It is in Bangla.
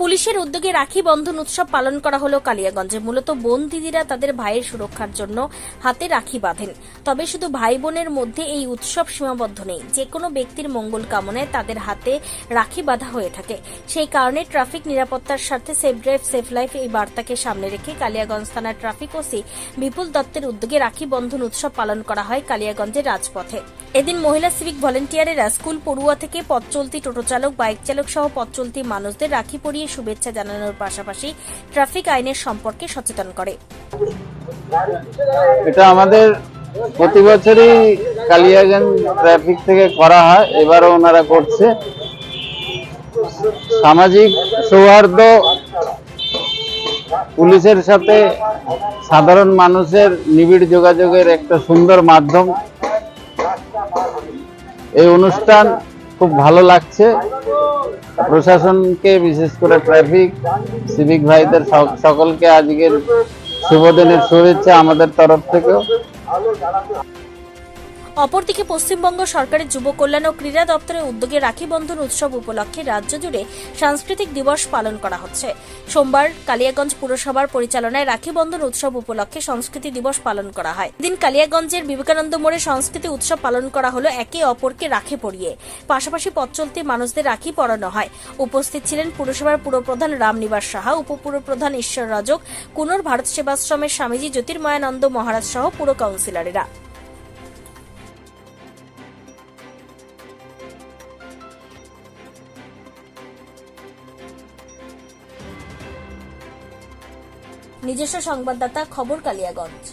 পুলিশের উদ্যোগে রাখি বন্ধন উৎসব পালন করা হলো কালিয়াগঞ্জে। মূলত বোন দিদিরা তাদের ভাইয়ের সুরক্ষার জন্য হাতে রাখি বাঁধেন। তবে শুধু ভাই বোনের মধ্যে এই উৎসব সীমাবদ্ধ নেই। যে কোনো ব্যক্তির মঙ্গল কামনায় তাদের হাতে রাখি বাঁধা হয়ে থাকে। সেই কারণে ট্রাফিক নিরাপত্তার স্বার্থে সেফ ড্রাইভ, সেফ লাইফ এই বার্তাকে সামনে রেখে কালিয়াগঞ্জ থানার ট্রাফিক ওসি বিপুল দত্তের উদ্যোগে রাখি বন্ধন উৎসব পালন করা হয় কালিয়াগঞ্জের রাজপথে। এদিন মহিলা সিভিক ভলেন্টিয়ারেরা স্কুল পড়ুয়া থেকে পথ চলতি টোটো চালক, বাইক চালক সহ পথ চলতি মানুষদের রাখি পরিয়ে শুভেচ্ছা জানানোর পাশাপাশি ট্রাফিক আইনের সম্পর্কে সচেতন করে। এটা আমাদের প্রতি বছরই কালিয়াগঞ্জ ট্রাফিক থেকে করা হয়, এবারও ওনারা করছে। সামাজিক সৌহার্দ্য পুলিশের সাথে সাধারণ মানুষের নিবিড় যোগাযোগের একটা সুন্দর মাধ্যম। এই অনুষ্ঠান খুব ভালো লাগছে। প্রশাসনকে, বিশেষ করে ট্রাফিক সিভিক ভাইদের সকলকে আজকের শুভ দিনের শুভেচ্ছা আমাদের তরফ থেকেও। অপরদিকে পশ্চিমবঙ্গ সরকারের যুব কল্যাণ ও ক্রীড়া দপ্তরের উদ্যোগে রাখি বন্ধন উৎসব উপলক্ষে রাজ্য জুড়ে সাংস্কৃতিক দিবস পালন করা হচ্ছে। সোমবার কালিয়াগঞ্জ পুরসভার পরিচালনায় রাখি বন্ধন উৎসব উপলক্ষে সংস্কৃতি দিবস পালন করা হয়। দিন কালিয়াগঞ্জের বিবেকানন্দ মোড়ে সংস্কৃতি উৎসব পালন করা হলো একে অপরকে রাখি পরিয়ে। পাশাপাশি পথ চলতি মানুষদের রাখি পরানো হয়। উপস্থিত ছিলেন পুরসভার পুরপ্রধান রামনিবাস সাহা, উপপুরপ্রধান ঈশ্বর রজক, কুনোর ভারত সেবাশ্রমের স্বামীজি জ্যোতির্ময়ানন্দ মহারাজ সহ পুর কাউন্সিলরেরা। নিজস্ব সংবাদদাতা খবর কালিয়াগঞ্জ।